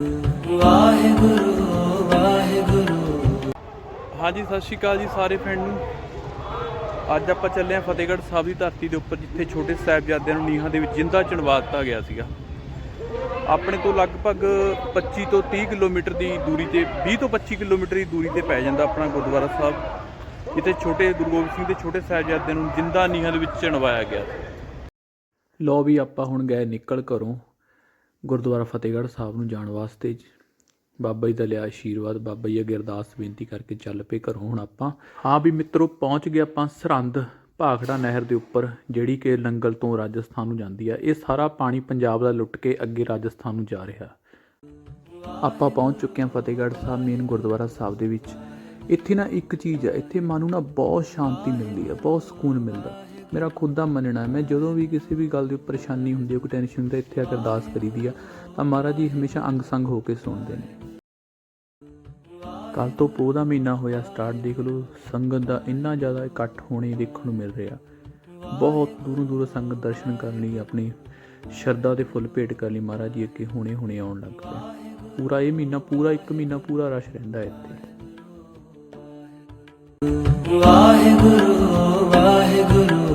ਵਾਹਿਗੁਰੂ ਵਾਹਿਗੁਰੂ ਹਾਂਜੀ, ਸਤਿ ਸ਼੍ਰੀ ਅਕਾਲ ਜੀ ਸਾਰੇ ਫਰੈਂਡ ਨੂੰ। ਅੱਜ ਆਪਾਂ ਚੱਲੇ ਹਾਂ ਫਤਿਹਗੜ੍ਹ ਸਾਹਿਬ ਦੀ ਧਰਤੀ ਦੇ ਉੱਪਰ, ਜਿੱਥੇ ਛੋਟੇ ਸਾਹਿਬਜ਼ਾਦਿਆਂ ਨੂੰ ਨੀਹਾਂ ਦੇ ਵਿੱਚ ਜਿੰਦਾ ਚਿਣਵਾ ਦਿੱਤਾ ਗਿਆ ਸੀਗਾ। ਆਪਣੇ ਤੋਂ ਲਗਭਗ 25 ਤੋਂ 30 ਕਿਲੋਮੀਟਰ ਦੀ ਦੂਰੀ ਤੇ 20 ਤੋਂ 25 ਕਿਲੋਮੀਟਰ ਦੀ ਦੂਰੀ ਤੇ ਪੈ ਜਾਂਦਾ ਆਪਣਾ ਗੁਰਦੁਆਰਾ ਸਾਹਿਬ, ਜਿੱਥੇ ਛੋਟੇ ਗੁਰੂ ਗੋਬਿੰਦ ਸਿੰਘ ਦੇ ਛੋਟੇ ਸਾਹਿਬਜ਼ਾਦਿਆਂ ਨੂੰ ਜਿੰਦਾ ਨੀਹਾਂ ਦੇ ਵਿੱਚ ਚਿਣਵਾਇਆ ਗਿਆ। ਸੀ ਲੋ ਵੀ ਆਪਾਂ ਹੁਣ ਗਏ ਨਿਕਲ ਘਰੋਂ। ਗੁਰਦੁਆਰਾ ਫਤਿਹਗੜ੍ਹ ਸਾਹਿਬ ਨੂੰ ਜਾਣ ਵਾਸਤੇ ਬਾਬਾ ਜੀ ਦਾ ਲਿਆ ਆਸ਼ੀਰਵਾਦ ਬਾਬਾ ਜੀ ਅੱਗੇ ਅਰਦਾਸ ਬੇਨਤੀ ਕਰਕੇ ਚੱਲ ਪਏ ਘਰੋਂ। ਹੁਣ ਆਪਾਂ, ਹਾਂ ਵੀ ਮਿੱਤਰੋ, ਪਹੁੰਚ ਗਏ ਆਪਾਂ ਸਰਹੰਦ, ਭਾਖੜਾ ਨਹਿਰ ਦੇ ਉੱਪਰ, ਜਿਹੜੀ ਕਿ ਲੰਗਲ ਤੋਂ ਰਾਜਸਥਾਨ ਨੂੰ ਜਾਂਦੀ ਆ। ਇਹ ਸਾਰਾ ਪਾਣੀ ਪੰਜਾਬ ਦਾ ਲੁੱਟ ਕੇ ਅੱਗੇ ਰਾਜਸਥਾਨ ਨੂੰ ਜਾ ਰਿਹਾ। ਆਪਾਂ ਪਹੁੰਚ ਚੁੱਕੇ ਹਾਂ ਫਤਿਹਗੜ੍ਹ ਸਾਹਿਬ ਮੇਨ ਗੁਰਦੁਆਰਾ ਸਾਹਿਬ ਦੇ ਵਿੱਚ। ਇੱਥੇ ਨਾ ਇੱਕ ਚੀਜ਼ ਹੈ ਇੱਥੇ ਮਨ ਨੂੰ ਨਾ ਬਹੁਤ ਸ਼ਾਂਤੀ ਮਿਲਦੀ ਹੈ ਬਹੁਤ ਸਕੂਨ ਮਿਲਦਾ। ਮੇਰਾ ਖੁਦ ਦਾ ਮੰਨਣਾ ਮੈਂ ਜਦੋਂ ਵੀ ਕਿਸੇ ਵੀ ਗੱਲ ਦੀ ਪਰੇਸ਼ਾਨੀ ਹੁੰਦੀ ਹੈ, ਕੋਈ ਟੈਨਸ਼ਨ ਹੁੰਦੀ, ਇੱਥੇ ਆ ਕੇ ਅਰਦਾਸ ਕਰੀਦੀ ਆ, ਤਾਂ ਮਹਾਰਾਜ ਜੀ ਹਮੇਸ਼ਾ ਅੰਗ ਸੰਗ ਹੋ ਕੇ ਸੁਣਦੇ ਨੇ। ਕੱਲ ਤੋਂ ਪੋਹ ਦਾ ਮਹੀਨਾ ਹੋਇਆ ਸਟਾਰਟ ਦੇਖ ਲਓ, ਸੰਗਤ ਦਾ ਇੰਨਾ ਜ਼ਿਆਦਾ ਇਕੱਠ ਹੋਣੇ ਦੇਖਣ ਨੂੰ ਮਿਲ ਰਿਹਾ। ਬਹੁਤ ਦੂਰੋਂ ਦੂਰੋਂ ਸੰਗਤ ਦਰਸ਼ਨ ਕਰਨ ਲਈ ਆਪਣੀ ਸ਼ਰਧਾ ਦੇ ਫੁੱਲ ਭੇਟ ਕਰਨ ਲਈ ਮਹਾਰਾਜ ਜੀ ਅੱਗੇ ਹੁਣੇ ਹੁਣੇ ਆਉਣ ਲੱਗ ਪਏ ਪੂਰਾ ਇਹ ਮਹੀਨਾ, ਪੂਰਾ ਇੱਕ ਮਹੀਨਾ, ਪੂਰਾ ਰਸ਼ ਰਹਿੰਦਾ ਇੱਥੇ। ਵਾਹਿਗੁਰੂ ਵਾਹਿਗੁਰੂ।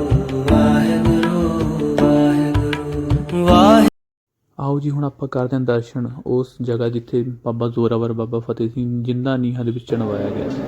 ਆਓ ਜੀ, ਹੁਣ ਆਪਾਂ ਕਰਦੇ ਹਾਂ ਦਰਸ਼ਨ। ਉਸ ਜਗ੍ਹਾ ਜਿੱਥੇ ਬਾਬਾ ਜ਼ੋਰਾਵਰ ਬਾਬਾ ਫਤਿਹ ਸਿੰਘ ਜਿੰਦਾ ਨੀਹਾਂ ਦੇ ਵਿੱਚ ਚਣਵਾਇਆ ਗਿਆ ਸੀ।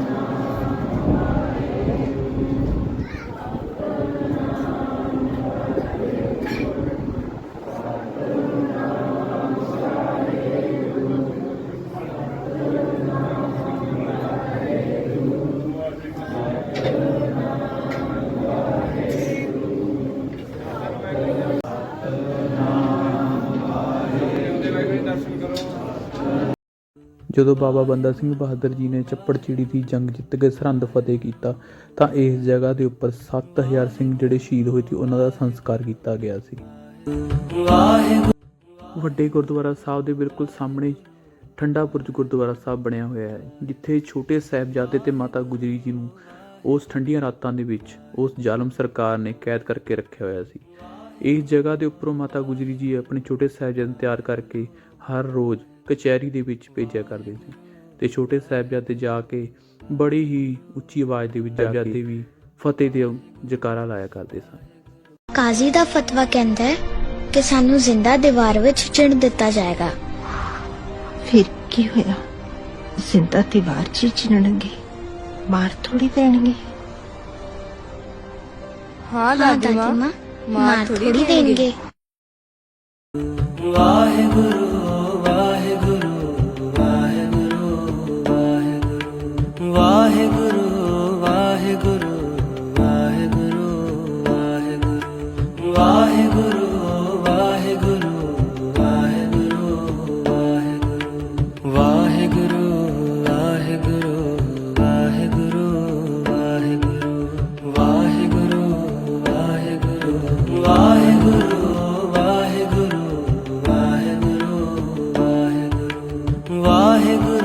ਜਦੋਂ ਬਾਬਾ ਬੰਦਾ ਸਿੰਘ ਬਹਾਦਰ ਜੀ ਨੇ ਚੱਪੜ ਚਿੜੀ ਦੀ ਜੰਗ ਜਿੱਤ ਕੇ ਸਰਹੰਦ ਫਤਿਹ ਕੀਤਾ, ਤਾਂ ਇਸ ਜਗ੍ਹਾ ਦੇ ਉੱਪਰ 7000 ਸਿੰਘ ਜਿਹੜੇ ਸ਼ਹੀਦ ਹੋਏ ਸੀ, ਉਹਨਾਂ ਦਾ ਸੰਸਕਾਰ ਕੀਤਾ ਗਿਆ ਸੀ। ਵੱਡੇ ਗੁਰਦੁਆਰਾ ਸਾਹਿਬ ਦੇ ਬਿਲਕੁਲ ਸਾਹਮਣੇ ਠੰਡਾ ਬੁਰਜ ਗੁਰਦੁਆਰਾ ਸਾਹਿਬ ਬਣਿਆ ਹੋਇਆ ਹੈ, ਜਿੱਥੇ ਛੋਟੇ ਸਾਹਿਬਜ਼ਾਦੇ ਤੇ ਮਾਤਾ ਗੁਜਰੀ ਜੀ ਨੂੰ ਉਸ ਠੰਡੀਆਂ ਰਾਤਾਂ ਦੇ ਵਿੱਚ ਉਸ ਜ਼ਾਲਮ ਸਰਕਾਰ ਨੇ ਕੈਦ ਕਰਕੇ ਰੱਖਿਆ ਹੋਇਆ ਸੀ। ਇਸ ਜਗ੍ਹਾ ਦੇ ਉੱਪਰੋਂ ਮਾਤਾ ਗੁਜਰੀ ਜੀ ਆਪਣੇ ਛੋਟੇ ਸਾਹਿਬਜ਼ਾਦੇ ਤਿਆਰ ਕਰਕੇ ਹਰ ਰੋਜ਼ ਕਚਹਿਰੀ ਦੇ ਵਿੱਚ ਭੇਜਿਆ ਕਰਦੇ ਸੀ ਤੇ ਛੋਟੇ ਸਾਹਿਬਜ਼ਾਦੇ ਜਾ ਕੇ ਬੜੀ ਹੀ ਉੱਚੀ ਆਵਾਜ਼ ਦੇ ਵਿੱਚ ਸਾਹਿਬਜ਼ਾਦੇ ਵੀ ਫਤਿਹ ਦੇ ਜਕਾਰਾ ਲਾਇਆ ਕਰਦੇ ਸਨ। ਕਾਜ਼ੀ ਦਾ ਫਤਵਾ ਕਹਿੰਦਾ ਹੈ ਕਿ ਸਾਨੂੰ ਜ਼ਿੰਦਾ ਦੀਵਾਰ ਵਿੱਚ ਚਿਣ ਦਿੱਤਾ ਜਾਏਗਾ। ਫਿਰ ਕੀ ਹੋਇਆ? ਜ਼ਿੰਦਾ ਦੀਵਾਰ 'ਚ ਹੀ ਚਿਣਨਗੇ ਮਾਰ ਥੋੜੀ ਦੇਣਗੇ। ਹਾਂ ਦਾਦੀ ਮਾਂ। ਮਾਰ ਥੋੜੀ ਦੇਣਗੇ। ਵਾਹਿਗੁਰੂ ਵਾਹਿਗੁਰੂ। ਵਾਹਿਗੁਰੂ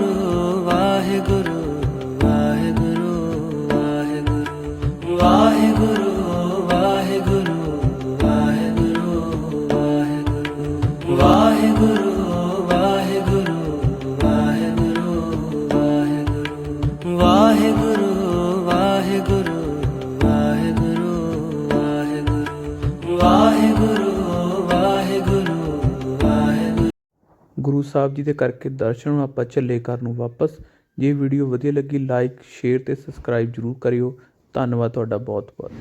ਗੁਰੂ ਸਾਹਿਬ ਜੀ ਦੇ ਕਰਕੇ ਦਰਸ਼ਨ ਨੂੰ ਆਪਾਂ ਚੱਲੇ ਘਰ ਨੂੰ ਵਾਪਸ। ਜੇ ਵੀਡੀਓ ਵਧੀਆ ਲੱਗੀ ਲਾਈਕ ਸ਼ੇਅਰ ਤੇ ਸਬਸਕ੍ਰਾਈਬ ਜਰੂਰ ਕਰਿਓ। ਧੰਨਵਾਦ, ਤੁਹਾਡਾ ਬਹੁਤ ਬਹੁਤ